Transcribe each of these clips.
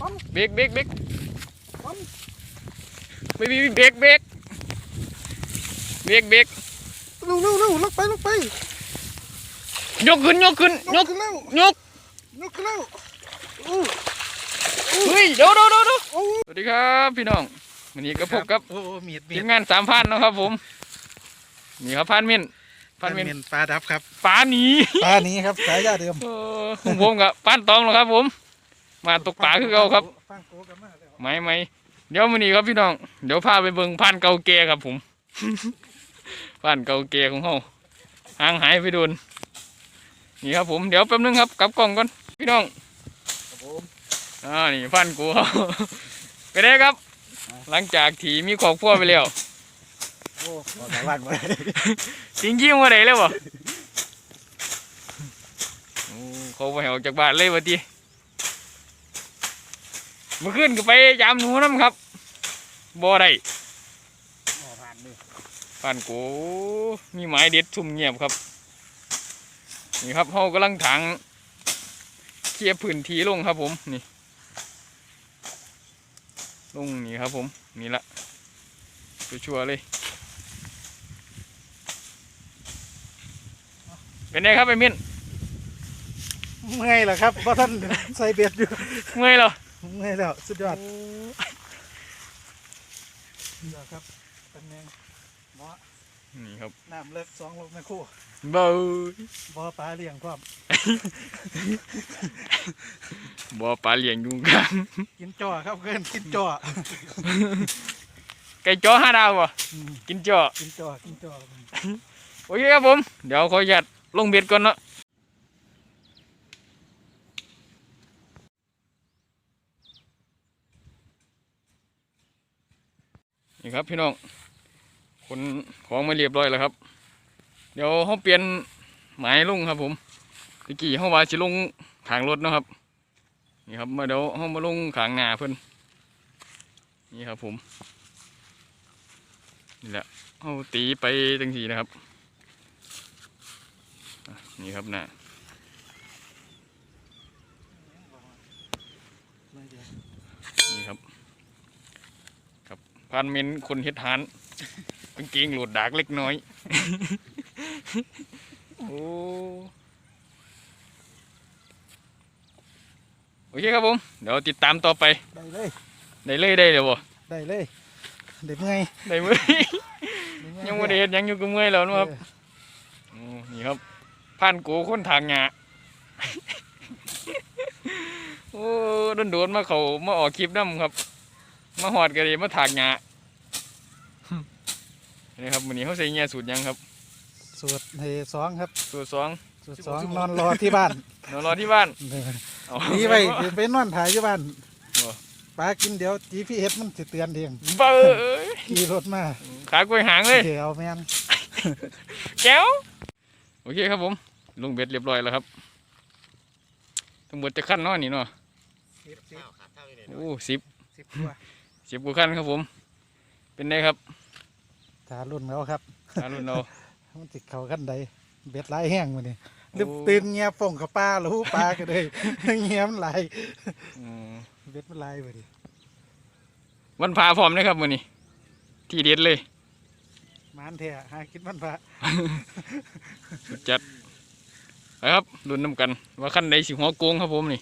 ปั๊มเบรกเบรกเบรกปั๊มไม่มีเบรกเบรกเบรกเบรกเร็วเร็วเร็วลงไปลงไปยกขึ้นยกขึ้นยยกกขึ้นแล้วยกยกขึ้นแล้วอู้เฮ้ยเดี๋ยวเดี๋ยวเดี๋ยวเดี๋ยวโอ้สวัสดีครับพี่น้องวันนี้ก็พบกับโอ้มีดมีทีดมงานสามพันนะครับผมนี่ครับพันมินพันมินมีดปลาดับครับปลาหนีปลานี้ครับสายยาเดิมเออของผมกับป้านตองแล้วครับผม มาตกปลาคือเขาครับฟังโกกันมาแล้วไหมไหมเดี๋ยววันนี้ครับพี่น้องเดี๋ยวพาไปเบิ่งพันเก่าแก่ครับ ผมพันเก่าแก่ของเขาห่างหายไปโดนนี่ครับผมเดี๋ยวแป๊บนึงครับกลับกล่องก่อนพี่น้องครับผมอ่านี่พันกูเขาไปได้ครับ หลังจากที่มีครอบครัวไปแล้วโอ้ออกจากบ้านมาได้จริงยิ่งว่าไหนเลยวะโอ้เขาไปออกจากบ้านเลยวะที เมื่อคืนก็ไปยามหนูน้ำครับบ่ได้ออกผ่านนี่บ้านกูมีหมายเด็ดซุ่มเงียบครับ นี่ครับเขากำลังถังเคลียร์พื้นที่ลงครับผมนี่ลงนี่ครับผมนี่ละชัวร์ๆเลย เป็นไงครับไอ้มิ้นเมื่อยเหรอครับเพราะท่านใส่เบ็ดอยู่เมื่อยเหรอ เมื่อยแล้วสุดยอดสุดยอดครับเป็นแมงหมอนี่ครับน้ำเลิกสองลูกแม่คู่เบาบ่อปลาเลี้ยงพร้อมบ่ปลาเลี้ยงยุงกันกินจ่อครับเกินกินจ่อไก่จ้อห้าดาวบ่อืมกินจ้อกินจ่อกินจ่อโอเคครับผม เดี๋ยวขออนุญาตลงเบ็ดก่อนเนาะ นี่ครับพี่น้องคนของมาเรียบร้อยแล้วครับ เดี๋ยวเขาเปลี่ยนหมายลุงครับ ผมตะกี้เขาว่าจะลงขางรถนะครับ นี่ครับมาเดี๋ยวเขามาลงขางหน้าเพิ่อนนี่ครับผมนี่แหละเขาตีไปจังสีนะครับ นี่ครับนะนี่ครับ ครับพันเมนคนเฮ็ดหานกางเกงโหลดดากเล็กน้อย โอ้โอเคครับผม เดี๋ยวติดตามต่อไป ได้เลย ได้เลยได้เลยบ่ได้เลยเด็กเมื่อยได้มือได้เมื่อยังไม่ได้เฮ็ดหยังอยู่กับเมื่อยแล้วนะครับโอ้นี่ครับผ่านกูคนทางหงาโอ้โดนโดนๆมาเขามาออกคลิปน้ำครับ มาหอดกันเลยมาถากหงานี่ครับวันนี้เขาใส่เงียสูตรหยังครับ สูตรเฮสองครับ สูตรสองสูตรสองนอนรอที่บ้าน นอนรอที่บ้านเอาหนีไปเดี๋ยวไปนอนถ่ายอยู่บ้านบ่ปลากินเดี๋ยว GPS มันจะเตือนเองเบ้ยขี่รถมา ขากล้วยหางเลยเดี๋ยวแมนแก้ว โอเคครับผมลงเบ็ดเรียบร้อยแล้วครับ ทั้งหมดจะขั้นเนาะนี่เนาะสิบสิบโอ้สิบสิบตัว สิบกว่าขั้นครับผม เป็นไงครับถารุ่นเขาครับอารุณเรามันติดเขากันใดเบ็ดลายแห้งมาเนี่ยโอ้ลืมตื่นเงียบฟงกับปลาหรือปลาก็เลยเงียบมันไหลายอืมเบ็ดมันไหลายไปดิวันพาพร้อมนะครับมือนี้ที่เด็ดเลยมานแท้หากินมันพระสุดจัดไปครับลุ้นน้ำกัน ว่าขั้นใดสิหัวโกงครับผมนี่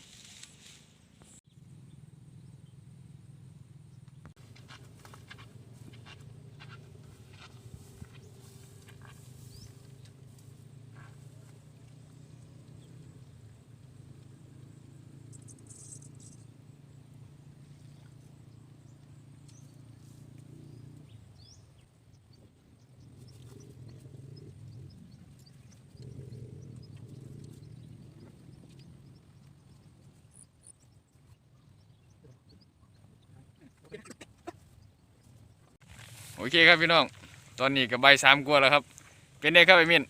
โอเคครับพี่น้อง ตอนนี้กับใบายสามกว่าแล้วครับ เป็นไงครับไอ้มิน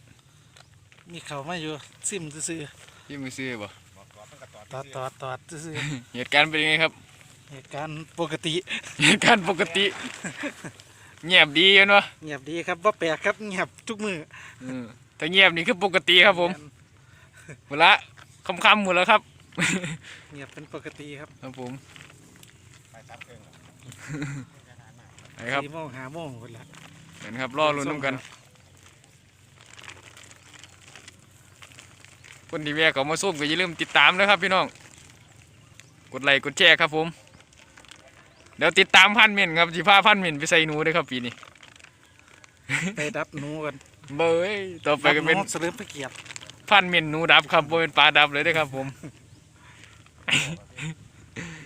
มีเขามาอยู่ซิมซื่อพี่มือซื้อบ่ๆตอดตอดตอดซื่อเหตุการณ์เป็นยังไงครับ ๆเหตุการณ์ปกติเหตุการณ์ปกติ เงียบดีกันวะเงียบดีครับว่าแปลกครับเงียบทุกมืออืมถ้าเงียบนี่คือปกติครับผมหมดละคำคำๆหมดแล้วครับ เงียบเป็นปกติครับครับผม ไปครับสี่โมงห้าโมงคนละเห็นครับรอลุ้นน้ำกัน คนที่แวะเขามาส้มก็อย่าลืมติดตามนะครับพี่น้อง กดไลค์กดแชร์ครับผม เดี๋ยวติดตามพันเม่นครับสิพาพันเม่นไปใส่หนูด้วยครับปีนี้ไปดับหนูกันเบยต่อไปก็เป็นดับหสลืมไปเกียบพันเม่นหนูดับครับโบเป็นปลาดับเลยเด้อครับผม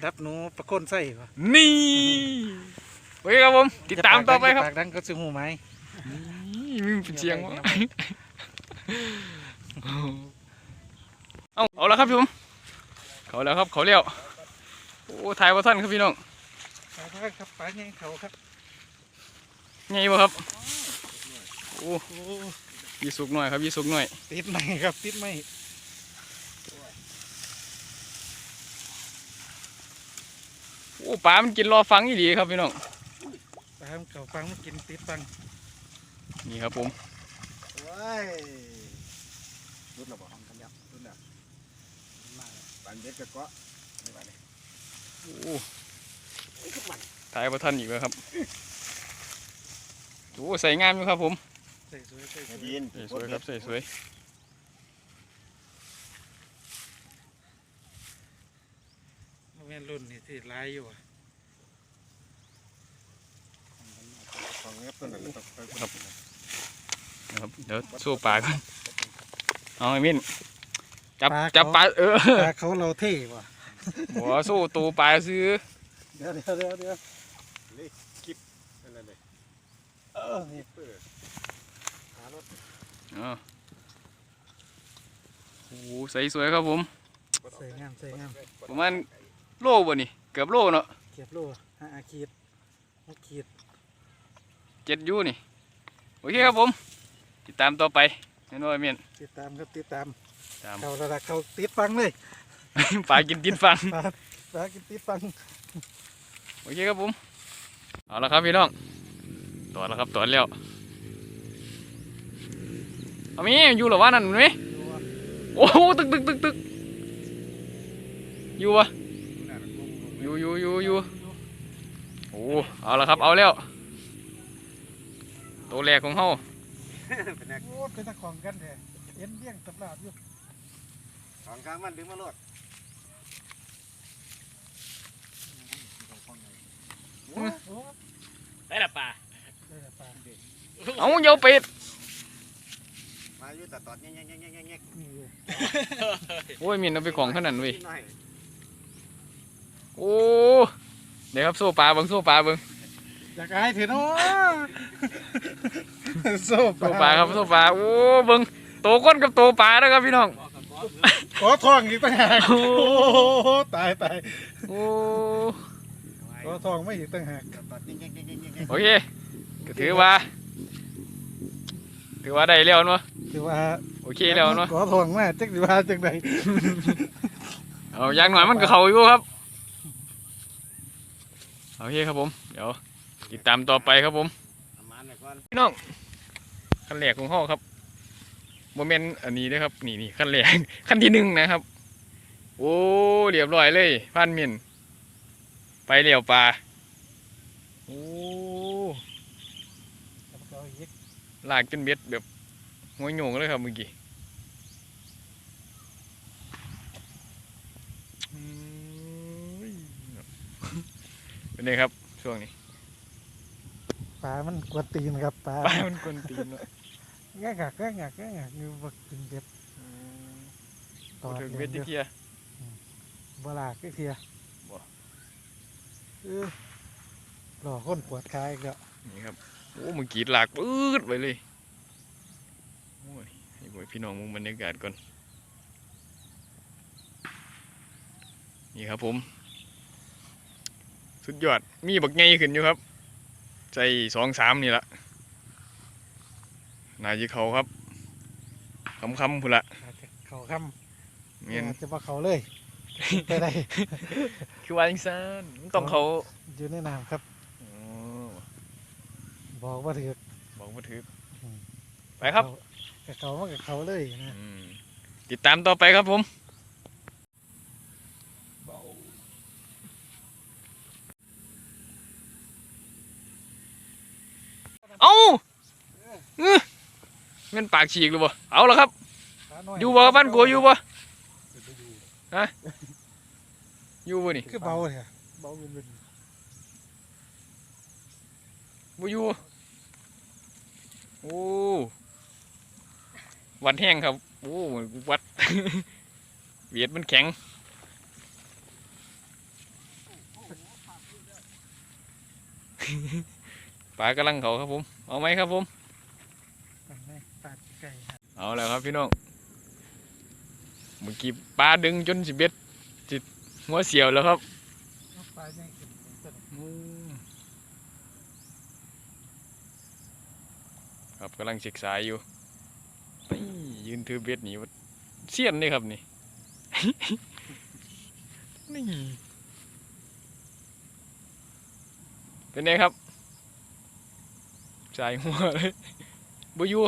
ดับหนูประคนใส่ปะนี่ โอเคครับผม ติดตามต่อไปครับปากดังก็ซื้อหูไหมนี่มึงเป็นเสียงวะเอาเอาแล้วครับพี่ผมเขาแล้วครับเขาเลี้ยวโอ้ถ่ายว่าท่านครับพี่น้องปลาครับครับปลาไงเขาครับไงบ่ครับโอ้โอ้ยีสุกหน่อยครับยีสุกหน่อย ติดไหมครับติดไหมโอ้ปลามันกินรอฟังอีหลีครับพี่น้อง ปลาเขาฟังมันกินติดฟังนี่ครับผมว้ายรุดระบอกของกันยับรุดแล้วมาแล้วปันเบ็ดกับเกาะไม่ไหวเลยโอ้โอ้ยทุกวันถ่ายว่าท่านอีกแล้วครับโอ้ใส่งามอยู่ครับผมใส่สวยใส่สไอ้วยดินใส่สวยครับใส่สวยมันเป็นรุ่นนี่ที่ลายอยู่อะ ของเงียบต้นนั้นต้องไปนะครับเดี๋ยวสู้ปลาก่อนเอาไอ้มินจับจับปลาเออปลาเขาเราเท่ว่ะหัวสู้ตูปลาซื้อเดี๋ยวเดี๋ยวเดี๋ยวเดี๋ยวนั่นน่ะเลยเออนี่เปิดหารถอ๋อโอ้โหใส่สวยครับผมใส่งามใส่งามประมาณโลบ่นี่เกือบโลเนาะเก็บโลห้าขีดหกขีด เจ็ดอยูนี่ โอเคครับผม ติดตามต่อไปแน่นอนเมียนติดตามครับติดตามตาม เขาระดับเขาติดฟังเลยปลากินตินฟัง ปลาปลากินติดฟัง โอเคครับผม เอาละครับพี่น้องตอนแล้วครับตอนแล้วเอามีอยู่เหรอวะนั่นไหมโอ้โหตึกตึกตึกตึกอยู่วะอยู่อยู่อยู่อยู่โอ้เอาละครับเอาแล้ว ตัวแรกของเฮาเป็นแนกโอ้เป็นตะของกันแท้เห็นเบี้ยงตำราบอยู่ของกลางมันดึงมาโลดโอ้โหได้ละปลาได้แต่ปลาเด็กเอาเยาเป็ดมาอยู่แต่ตอดแง่แง่แง่แง่แง่แง่นี่อยู่โอ้ยมีนเอาไปของขนาดนั้นเว้ยหน่อยโอ้เดี๋ยวครับโซ่ปลาเบิ้งโซ่ปลาเบิ้งอยากอายเถอะเนาะ โซ่โซ่ปลาครับโซ่ปลาโอ้เบิ้งโตก้นกับโตปลานะครับพี่น้องขอทองอีกต่างหากโอ้โหตายตายโอ้ขอทองไม่อีกต่างหากแต่ตอดแง่แง่แง่แง่แง่โอเคก็ถือว่า ถือว่าได้แล้วเนาะถือว่าโอเคแล้วเนาะขอทองมาจักสิว่าจังไดเอาอย่างหน่อยมันก็เขาอยู่ครับโอเคครับผม เดี๋ยวติดตามต่อไปครับผมประมาณนี้ก่อนพี่น้อง ขั้นแรกของห้องครับโมเมนต์อันนี้นะครับ นี่นี่ขั้นแรกขั้นที่หนึ่งนะครับ โอ้เรียบร้อยเลยพันเมียนไปเลี้ยวปลาโอ้เอาอีกลากจนเบ็ดแบบหัวโยงเลยครับเมื่อกี้อืมเป็นไงครับช่วงนี้ปลามันกวนตีนครับปลาปลามันกวนตีนเนอะ แง่งักแง่งักแง่งักอยู่บักกินเบ็ดตพูอดดถึงเดีเบ็ดยวที่เทียบ่ลากก็เทียบ่เออหล่อคนปวดคายอีก็นี่ครับโอ้มึงกรีดหลากปื๊ดไปเลยโอ้ยให้บ่อยพี่น้องมึงบรรยากาศก่อนนี่ครับผม สุดยอดมีบักไงขึ้นอยู่ครับใจสองสามนี่ละ นายีเขาครับคำคำพุ่ละเขาคำเมียจะมาเขาเลยไปไหนคือว่าอิงซันต้องเขาอยู่ในน้ำครับบอกว่าถือบอกว่าถือไปครับกับเขามากับเขาเลยนะติดตามต่อไปครับผมเอ้า เออแมันปากฉีกหรือบ่เอาละครับขาน้อยู่บ่บ้านกัวอยู่บ่ฮะอยู่บ่นี่คือเบาเลยอะเบาเป็นเป็นบ่อยู่โอ้วัดแห้งครับโอ้วัดเวียดมันแข็งปลากำลังเขาครับผม เอาไหมครับผม ปันไหมปาดไก่ฮะ เอาแล้วครับพี่น้อง เมื่อกี้ปลาดึงจนสิบเอ็ดจิตหัวเสียวแล้วครับเอาปลายังกินต้นครับกำลังศึกษาอยู่ยืนถือเบ็ดหนีวัดเสียนเลยครับนี่นี่เป็นไงครับสายหัวเลยบ่อยู่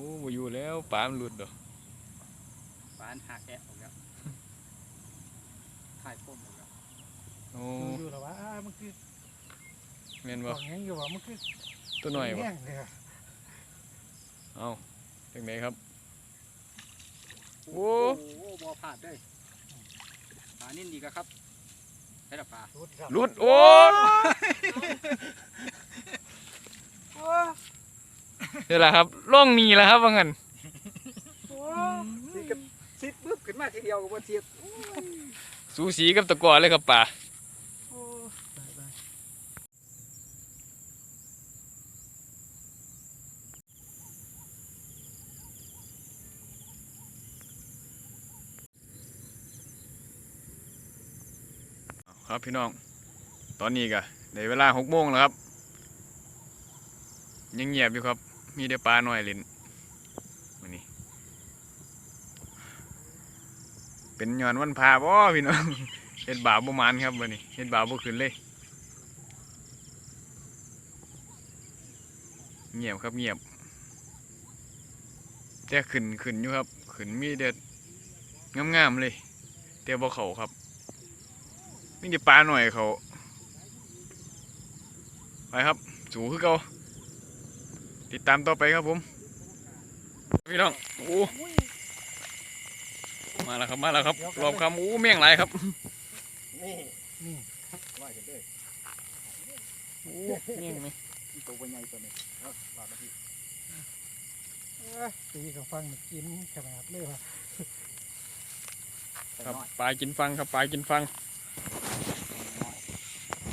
อ้บ่อยู่แล้วปลามันหลุดดอกปานหักแกะออกแล้วถ่ายพ่มออกแล้วโอ้อยู่หรอวะอ้ามันคือแม่นขบ่องแห้งอยู่วะมันคือตัวหน่อยบ่แห้งเลยอะเอาจังไดครับ โอ้โอ้บ่พลาดเลยปลานิ่นดีกะครับใช่ละปลารุดครับหลุดโอ้ นี่แหละครับล่องหนีแล้วครับว่างั้นสิกับสิปึ๊บขึ้นมาทีเดียวกับว่าเสียดสูสีกับตะกร้อเลยครับป่าโอ้ตายตายครับพี่น้อง ตอนนี้ก็ในเวลาหกโมงแล้วครับ ยังเงียบอยู่ครับ มีแต่ปลาหน่อยเล่นวันนี้เป็นย้อนวันพาบ่พี่น้องเฮ็ดบาปบ่มานครับวันนี้เฮ็ดบาปบ่ขึ้นเลยเงียบครับเงียบแต่ขึ้นขึ้นอยู่ครับขึ้นมีแต่งามๆเลยแต่บ่เขาครับมีแต่ปลาหน่อยเขาไปครับ สูคือเก่า ติดตามต่อไปครับผม พี่น้องโอ้มาแล้วครับมาแล้วครับรอบคำโอ้เมี่ยงหลายครับนี่นี่ว่าเห็นเลยโอ้เมี่ยงไหมตัวใหญ่ตัวนี้เอาปลามาที่เอ้ยตีกับฟังนี่กินขนาดเลยว่ะครับปลากินฟังครับปลากินฟัง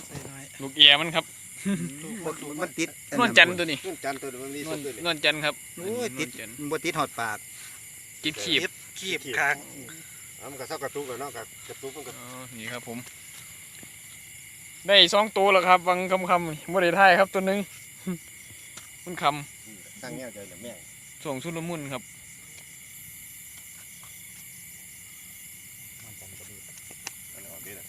ใส่น้อยลูกเอียมันครับ มันติดนวลจันทร์ตัวนี้ นวลจันทร์ตัวนี้มันมีนวส้ลมด้วยนวลจันทร์ครับโอ้ยติดนวลจันทร์บ่ติดหอดปากติดขีบขีบค้างอะมันก็เท่ากระตุกแล้วเนาะกับกระตุกมันก็อ๋อนี่ครับผม ได้สองตัวแล้วครับวังคำคำๆบ่ได้ท่ายครับตัวหนึง มันคตั้งแนวใจอย่างแม่งำส่งชุดละมุนครับ มันจันทร์ก็ดีอันนี้ออกดีนะ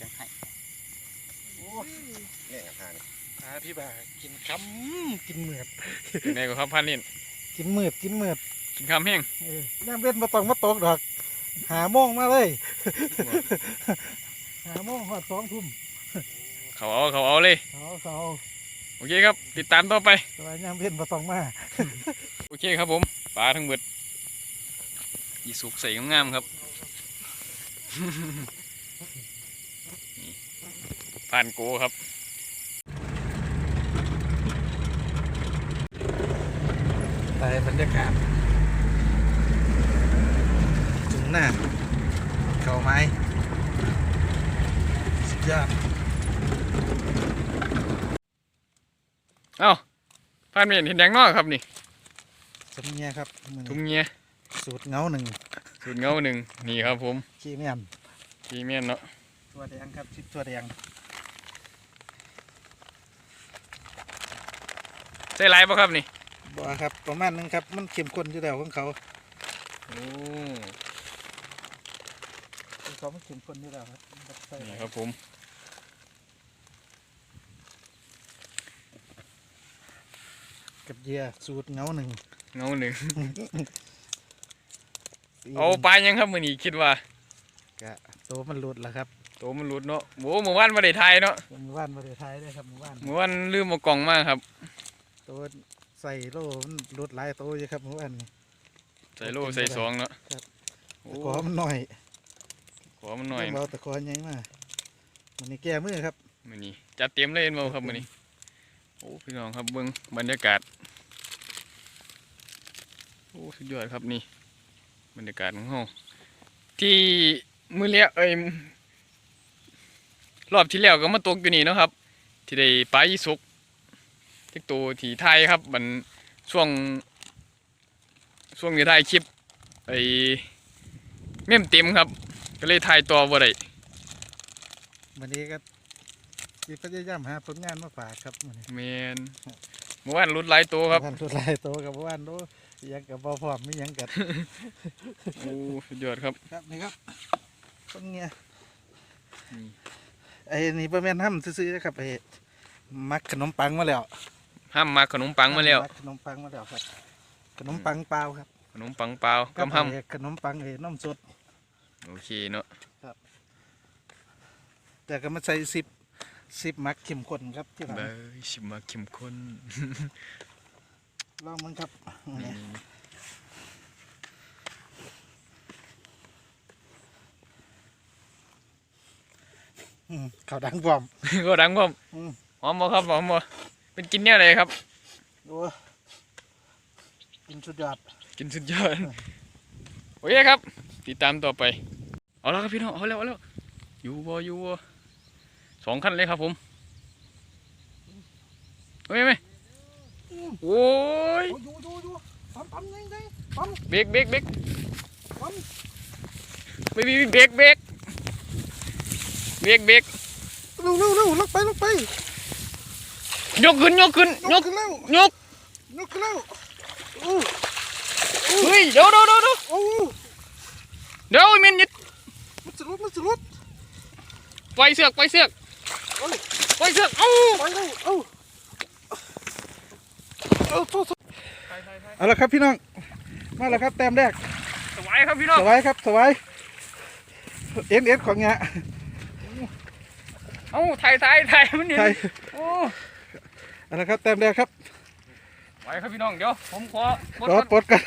จังให้โอ้ยแม่งทาง ปลา พี่บ่ากินคำกินเหมือดเป็นไงก็ครับพันนินกินเหมือดกินเหมือดกินคำแห้งเออน้ำเว้นมาต้องมาตกดอกหาโมงมาเลย หาโมงหอดสองทุ่มเขาเอาเขาเอาเลยเขาเขาโอเคครับ ติดตามต่อไปแต่ว่าน้ำเว้นมาต้องมาโอเคครับผมปลาทั้งเบิดอีสุกใส่งามๆครับนี่ผ่านโกครับ ไปบรรยากาศจุงหน้าเขาไม้สุดยอดเอ้าผ่านเมียนเห็นแดงนอกครับนี่สมเนียครับมื้อทุ่งนี้เงี้ยสูตรเงาหนึ่งสูตรเงาหนึ่งนี่ครับผมขี้เมียนขี้เมียนเนาะตัวแดงครับชิดตัวแดงใส่หลายปะครับนี่ บ่ครับประมาณนึงครับ มันเข้มข้นอยู่แล้วของเขาโอ้ของเขามันเข้มข้นอยู่แล้วครับใส่นี่ครับผมกับเหยื่อสูตรเงาหนึ่งเงาหนึ่งสีเอาปลายังครับมือนี้คิดว่ากะตัวมันหลุดแล้วครับตัวมันหลุดเนาะโว้เมื่อวานมาได้ทายเนาะหมู่บ้านบริไทยได้ครับหมู่บ้านเมื่อวานลืมเอากล่องมาครับ ตัว ใส่โล่มันรุดหลายตัวอยู่ครับหมู่บ้านนี่ใส่โลใส่ซองเนาะครับโอ้ตะขอมันหน่อยขอมันหน่อยเบาตะขอใหญ่มากมันนี่แก้มือครับมื้อนี้จัดเต็มเลยเห็นบ่ครับมื้อนี้โอ้พี่น้องครับเบิ่งบรรยากาศโอ้สุดยอดครับนี่ บรรยากาศของเฮาที่มื้อเลี้ยเอ้ยรอบที่แล้วก็มาตกอยู่นี่เนาะครับ ที่ได้ปลายี่สก ที่ตัวที่ไทยครับมันช่วง ช่วงที่ถ่ายคลิปไอ้เม่มเต็มครับ ก็เลยถ่ายต่อบ่ได้วันนี้ก็สิพยายามหาผลงานมาฝากครับมื้อนี้แมนเมื่อวานรุดหลายตัวครับวันสุดหลายตัวกับหมู่บ้านโอ้อิหยังกับบ่พร้อมมีหยังกัดโอ้สุดยอดครับครับนี่ครับต้นเงี้ยอืมไอ้นี่ประแม่นห้ำซื้อๆนะครับไอ้มักขนมปังมาแล้ว ห้ามมาขนมปังมาแล้วกขนมปังมาแล้วครับ ขนมปังเปล่าครับขนมปังเปล่ากับกำห้ไอ้ขนมปังไอ้น้ำสดำโอเคเนาะแต่ก็มาใส่สิบสิบมักเข้มข้นครับที่หลังเบยชิมมาเข้มข้นลองมันครับนี่อืมข้าวดังพร้อมก็ดังพ่อมอืมหอมบ่ครับหอมบ่ เป็นกินแนวไหนครับ ดูกินสุดยอดกินสุดยอดโอเคครับ ติดตามต่อไป เอาแล้วครับพี่น้องเอาแล้วเอาแล้วอยู่บ่อยู่บ่สองขั้นเลยครับผมเฮ้ยไหมโอ้ยโอ้ยดูดูดูปั๊มปั๊มยังไงปั๊มเบรกเบรกเบรกปั๊มไม่มีเบรกเบรกเบรกเบรกเร็วเร็วเร็วลงไปลงไป ยกขึ้นยกขึ้นยยกกขึ้นเร็วยกยกขึ้นเร็วโอ้เฮ้ยเดี๋ยวเดี๋ยวเดี๋ยวเดี๋ยวโอ้เดี๋ยวไอ้มินยิดมันจะรุดมันจะรุดปล่อยเสือกปล่อยเสือกโอ้ยปล่อยเสือกเอ้าไปเร็วเอ้าเอาโทษโทษเอาละครับพี่น้องมาแล้วครับแต้มแรกสบายครับพี่น้องสวายครับสวายเอ็นเอ็นของเงี้ยเอ้าถ่ายถ่ายถ่ายมันนี่ใช่โอ้ เอาละครับแต้มแรกครับไปครับพี่น้องเดี๋ยวผมขอปลดรอก่อนปลดกัน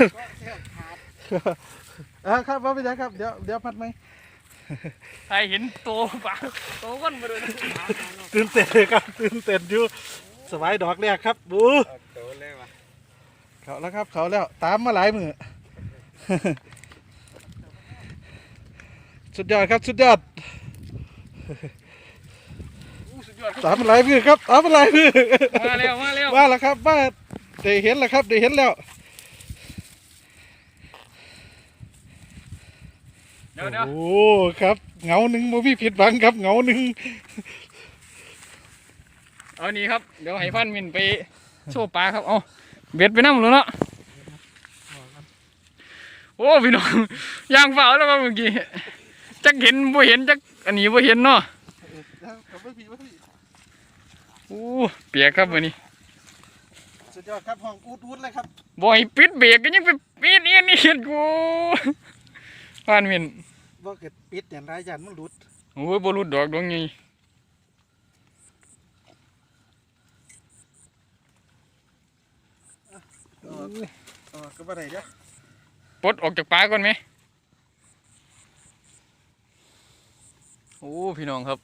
อ่าครับว่าไปยังครับเดี๋ยวเดี๋ยวพัดไหมถ่ายเห็นโตปลาโตก้อนมาเลยตื่นเต้นครับตื่นเต้นอยู่สวายดอกแรกครับบูโตเลยวะเขาแล้วครับเขาแล้วตามมาหลายมือสุดยอดครับสุดยอดสุด ยอดครับตามมาหลายมือครับตามมาหลายมือมาแล้วมาแล้วว่าแล้วครับว่าได้เห็นแล้วครับได้เห็นแล้วเดี๋ยวเดี๋ยวโอ้ครับเงาหนึ่งโมพี่ผิดหวังครับเงาหนึ่งเอานี่ครับเดี๋ยวให้พันมินไปโชว์ปลาครับเอาเบ็ดไปนั่งเลยเนาะโอ้พี่น้องยางฝ่าแล้วครับเมื่อกี้จักเห็นบ่เห็นจักอันนี้บ่เห็นเนาะโอ้เปียกครับวันนี้สุดยอดครับห้องอูดอูดเลยครับบ่ให้ปิดเบรกก็ยังไปปิดเอียนนี่เห็นกูพันมินว่าเกิดปิดอย่างไรยันมันหลุดโอ้ยบ่รุดดอกดวงนี้เออเออก็บ่ได้เด้อปลดออกจากปลาก่อนไหมโอ้พี่น้องครับ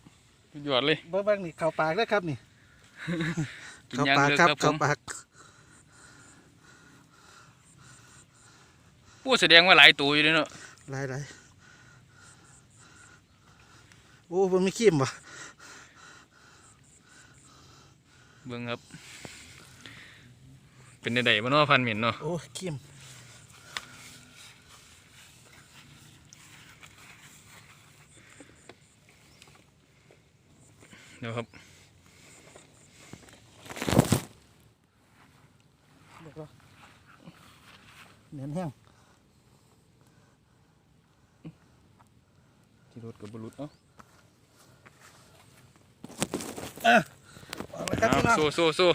สุดยอดเลยเบิ่งเบิ่งนี่เข้าปากแล้วครับนี่ กินเข้ายางปากเลิกครับครับผเข้ามปากผู้แสดงว่าหลายตัวอยู่เลยเนาะหลายหลายโอ้มันไม่ขี้มว่ะเบิ่งครับ เป็นใดๆบ่เนาะพันหมิ่นเนาะโอ้ขี้มเดี๋ยวครับ เดี๋ยวก่อน เหนียนแห้งที่รถกับบรุษเนาะเอาละครับพี่น้องสู้สู้สู้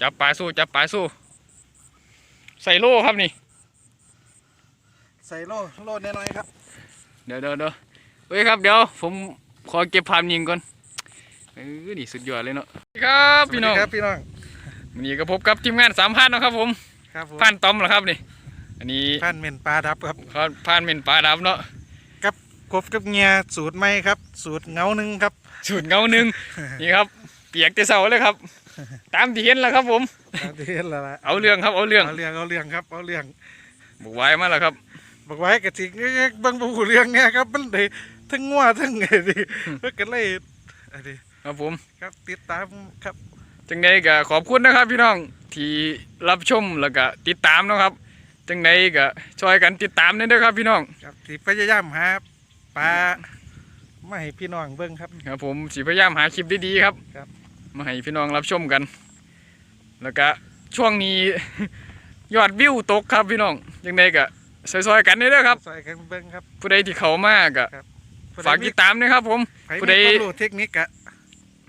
จับปลาสู้จับปลาสู้ ใส่โล่ครับนี่ ใส่โล่โล่แน่นอนครับ เดี๋ยวเดี๋ยวเดี๋ยวเอเฮ้ยครับเดี๋ยวผมขอเก็บภาพนิ่งก่อนเออนี่สุดยอดเลยเนาะครับพี่น้องสวัสดีครับพี่น้องวันนี้ก็พบกับทีมงานสามพันนาะครับผม ครับผมผ่านตอมเหรอครับนี่ อันนี้พันเมนปลาดับครับผ่านผ่านเป็นปลาดำเนาะกบกับเงียสูตรใหม่ครับ สูตรเงาหนึ่งครับ สูตรเงาหนึ่งนี่ครับ เปียกแต่เสาเลยครับ ตามที่เห็นแล้วครับ ผมตามที่เห็นแล้วล่ะเอาเรื่องครับเอาเรื่องเอาเรื่องเอาเรื่องครับเอาเรื่องบุกไว้มาแล้วครับบอกไว้กะทิเบางบูเรื่องเนี่ยครับมันเลยทั้งงัวทั้งไงดิแล้วก็เลยอันนี้ครับผมครับติดตามครับ จังใดก็ขอบคุณนะครับ พี่น้องที่รับชมแล้วก็ติดตามเนาะครับ จังใดก็ช่วยกันติดตามด้วยเด้อครับพี่น้องครับที่พยายามหาปลาไม่ให้พี่น้องเบิ่งครับ ครับ ผมสิพยายามหาคลิปดีๆครับครับ มาให้พี่น้องรับชมกัน แล้วก็ช่วงนี้ ยอดวิวตกครับพี่น้องจังใดก็ซอยๆกันเด้อครับใส่กันเบิ่งครับผู้ใดที่เข้ามาก็ครับฝากติดตามนะครับ ผมใครผู้มีใดความรู้เทคนิคกะ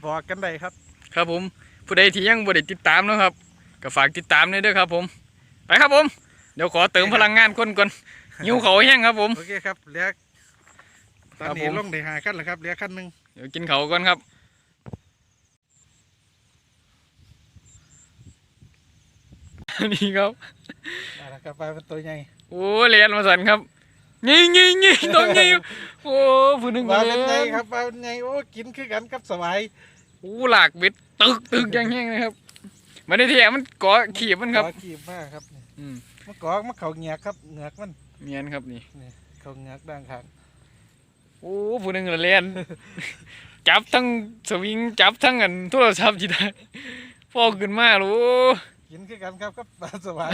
บอกกันได้ครับ ครับผม ผู้ใดที่ยังบ่ได้ติดตามเนาะครับก็ฝากติดตามด้วยเด้อครับ ผม ไปครับผม เดี๋ยวขอเติมพลังงานคนก่อนหิวเขาวแห้งครับ ผม โอเคครับเหลือตอนครับนี้ผมลงได้หาขั้นแล้วครับเหลือขั้นหนึ่งเดี๋ยวกินเขาวก่อนครับนี่ครับเอาละครับปลาเป็นตัวใหญ่โอ้เรียนมาสันครับงี้งี้งี้ต้องงี้โอ้ผู้หนึงปลาก็เป็นเรีไงยนครับปลาเป็นไงโอ้กินคือกันกับสบายโอ้หลากเบ็ดตึกตึกอย่างแห้งนะครับมันได้เทียมันเกาะขีบมันครับขอขีบมากครับนี่อืมมันกอกมันเข่าเหงือกครับเหงือกมันเมียนครับนี่เข่าเหงือกด้านข้างโอ้ผู้หนึงก็เรียนจับทั้งสวิงจับทั้งอันโทรศัพท์จีได้พอขึ้นมาลูกินคือกันครับกับปลาสบาย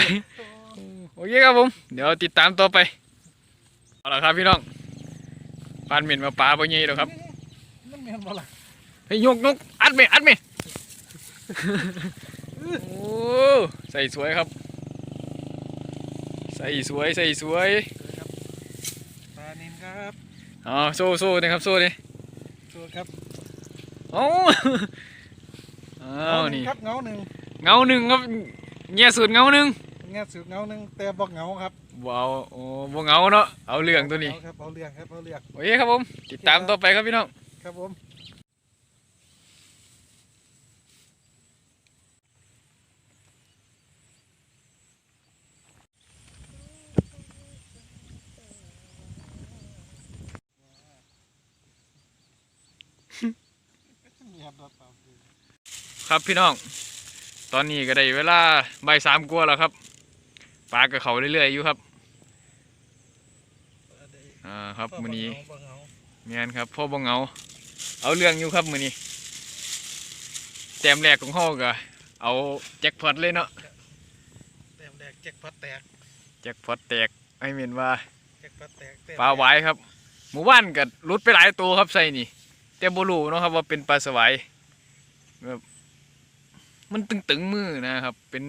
โอเคครับผม เดี๋ยวติดตามต่อไป เอาละครับพี่น้องปานเหม็นมาปลาบ่ใหญ่แล้วครับมันเมียนบ่ล่ะ เฮ้ยยกยกอัดไหมอัดไหมโอ้ใส่สวยครับ ใส่สวยใส่สวยปลานินครับอ๋อโซ่โซ่นะครับโซ่ดิตัวครับเอ้าอ้าวนี่ครับเงาหนึ่งเงาหนึ่งครับเงียสุดเงาหนึ่งเงี้ยสูตรเงาหนึ่งแต่บอกเงาครับว้าวโอ้บ่เงาเนาะเอาเรื่องตัวนี้าครับเอาเรื่องครับเอาเรื่องโอเคครับผมติดตามต่อไปครับพี่น้องครับผม เงียบแล้วเปล่า ครับพี่น้อง ตอนนี้ก็ได้เวลาบ่ายสามกว่าแล้วครับปลากับเขาเรื่อยๆอยู่ครับอ่าครับมื้อนี้บ่เงาแม่นครับพ่อบ่เหงาเอาเรื่องอยู่ครับมื้อนี้แต้มแรกของเฮาก็เอาแจ็คพอตเลยเนาะแต้มแดกแจ็คพอตแตกแจ็คพอตแตกไอ้เม่นว่าแจ็คพอตแตกแต้มปลาหวายครับ หมู่บ้านก็หลุดไปหลายตัวครับใส่นี่แต่บ่รู้เนาะครับว่าเป็นปลาสวายแบบ มันตึงๆมือนะครับ เป็น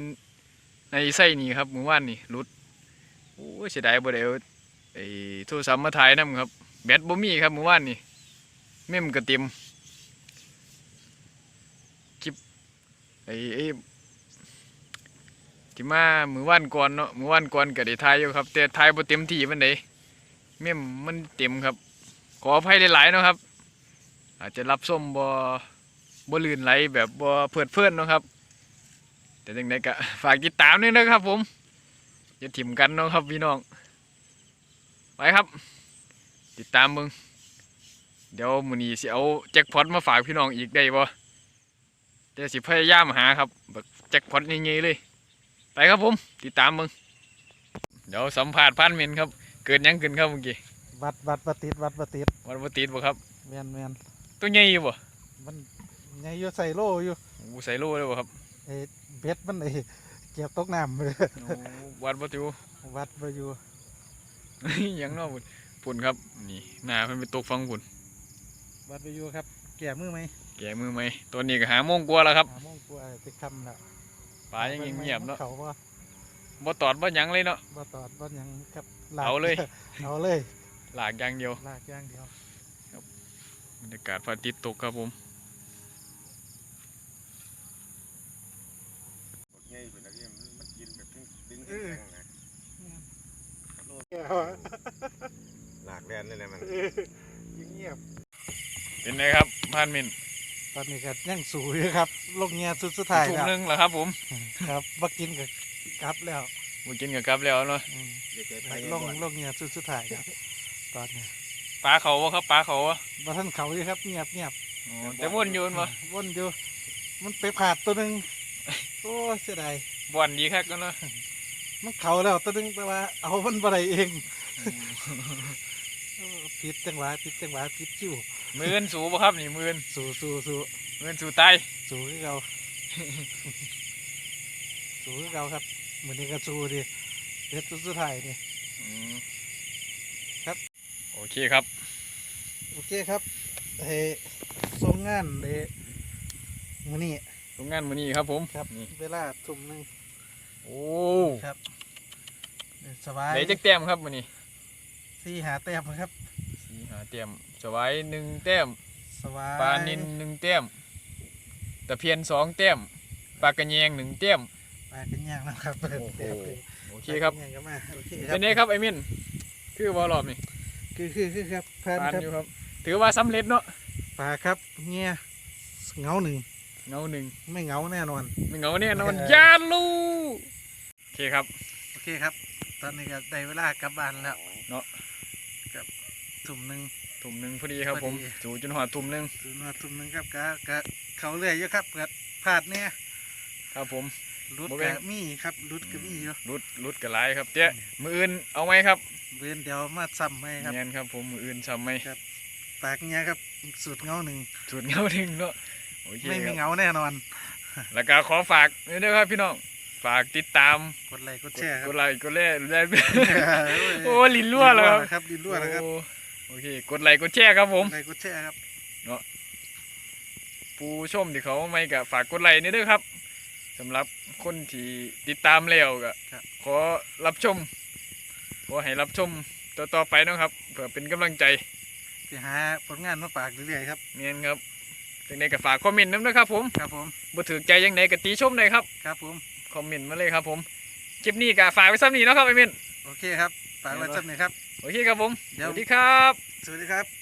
ในไส้นี่ครับหมู่บ้านนี่หลุดโอ้เสียดายบ่ได้เอาไอ้โทรศัพท์มาถ่ายนํครับ แบตบ่มีครับหมู่บ้านนี่เมมก็เต็มคลิปไอ้ไอ้ที่มามือวานก่อนเนาะมือวานก่อนก็ได้ถ่ายอยู่ครับ แต่ถ่ายบ่เต็มที่ปานใดเมมมันเต็มครับ ขออภัยหลายๆเนาะครับ อาจจะรับส้มบ่ บ่ลื่นไหลแบบบ่เพื่อนเพื่อนๆเนาะครับ แต่จังไดก็ฝากติดตามด้วยนะครับ ผมอย่าถิ่มกันเนาะครับพี่น้องไปครับ ติดตามมึงเดี๋ยวมื้อนี้สิเอาแจ็คพอตมาฝากพี่น้องอีกได้บ่แต่สิพยายามหาครับแบบแจ็คพอตใหญ่ๆเลย ไปครับผม ติดตามมึงเดี๋ยวสัมภาษณ์พันเมนครับ เกิดหยังขึ้นครับเมื่อกี้วัดวัดปฏิดวัดปฏิดวันบ่ติดบ่ครับแมนแมนตัวใหญ่อยู่บ่มัน ไงอยู่ใส่โลอยู่โอ้ใส่โลเลยบ่ครับเอ้เบ็ดมันไอ้เก็บตกน้ำเลยโอ้วัดบ่ติววัดไปอยู่หยังเนาะพุ่นพุ่นครับ นี่หน้าเพิ่นไปตกฟังพุ่นวัดไปอยู่ครับ แก่มือไหมแก่มือไหมตัวนี้ก็หาโมงกว่าแล้วครับหาโมงกว่าจะคำแล้วปลายังเงียบๆเนาะเขาว่าบ่ตอดบ่หยังเลยเนาะบ่ตอดบ่หยังครับเอาเลยเอาเลย หลากอย่างเดียวลากอย่างเดียวบรรยากาศพระอาทิตย์ตกครับผม ใหญ่เป็นอะไรมันกินแบบ ดึงๆนะแก้วอะหลากแดนนี่แหละมันอย่างนี้เป็นไงครับพานมินตอนนี้ก็ยังสูอยู่ครับลงเงียสุดสุดท้ายถุงแล้วหนึงเหรอครับผมครับมากินกับกลับแล้วมากินกับกลับแล้วเนาะอืมเดี๋ยวจะไปลงลงเงียสุดสุดท้ายครับตอนนี้ปลาเขาวะครับปลาเขาวะมาท่านเขาอยู่ครับเงียบเงียบอ๋อแต่วนอยูนวะวนอยู่ มันไปผ่าดตัวหนึ่งโอ้ยเสียดายบ่อนดีคักกันเนาะ มันเขาแล้วตัวหนึงแต่ว่า เอามันบ่ได้เองเออผิดจังหวะผิดจังหวะผิดคิวมือนสูบ่ครับนี่มือนสู้สู้สู้มือนสูตายสู้คือเราสู้คือเราครับเหมือนนี้ก็สู้ดิเด็ดสุดท้ายนี่อืมครับ โอเคครับ โอเคครับเฮ้ส่งงานเลยมื้อนี้โรงงานมื้อนี้ครับผมครับนี่เวลาทุ่มหนึง โอ้สบายได้จักแต้มครับมื้อนี้สี่หาแต้มครับ สี่หาแต้มสวายหนึ่งแต้มสบายปลานินหนึ่งแต้มตะเพียนสองแต้มปลากระแยงหนึ่งแต้มปลากันย่างนะครับโอ้โหแต้มเลยโอเคครับปลากันย่างก็มาโอเคครัเป็นไงครับไอ้มินคือวอลรอบนี่คือคือคือครับผ่านผ่านครับอยู่ครับ ถือว่าสำเร็จเนาะปลาครับเงี้ยเหงาหนึ่งเงาหนึ่งไม่เหงาแน่นอน ไม่เงาแน่นอนเออยาลู โอเคครับ โอเคครับ ตอนนี้ก็ได้เวลากลับบ้านแล้วเนาะกับทุ่มหนึ่ง ทุ่มหนึ่งพอดีครับผมพอดีจูจนหอดทุ่มหนึ่งถึงมาทุ่มหนึ่งครับก็ก็เขาเรื่อยอยู่ครับก็พลาดเนี่ยครับผม รุดบ่แม่ก็นมีครับรุดก็มีอยู่ รุดรุดกระไรครับเจ๊มืออื่นเอาไหมครับเวียนเดี๋ยวมาซ้ำให้ครับเงียนครับผมมืออื่นซ้ำไหมปากเงี้ยครับสูตรเหงาหนึ่งสูตรเงาหนึ่งเนาะโอเคไม่คมีรับเหงาแน่นอน แล้วก็ขอฝากด้วยครับพี่น้อง ฝากติดตามกดไลค์กดกแชร์คดรับไลค์กดแชร์ได้โอ้โอ้ลิ้นรั่วแล้วครับครับดินรั่วแล้วครับโอ้โอเค กดไลค์กดแชร์ครับผมกดไลค์กดแชร์ครับ ผู้ชมที่เขาไม่ก็ฝากกดไลค์นี่ด้วยครับสำหรับคนที่ติดตามแล้วก็ขอรับชมขอให้รับชมต่อๆไปเนาะครับเพื่อเป็นกำลังใจจะหาผลงานมาฝากเรื่อยๆครับเนียนครับจังใดก็ฝากคอมเมนต์น้ำนะครับผมครับผมบ่ถือใจยังไงก็ตีชมเลยครับ ครับผม คอมเมนต์มาเลยครับผมคลิปนี้ก็ฝากไว้ซ้ำนี้เนาะครับไอ้เมนโอเคครับฝากไว้สักหน่อยครับ โอเคครับผม เดี๋ยวสวัสดีครับ สวัสดีครับ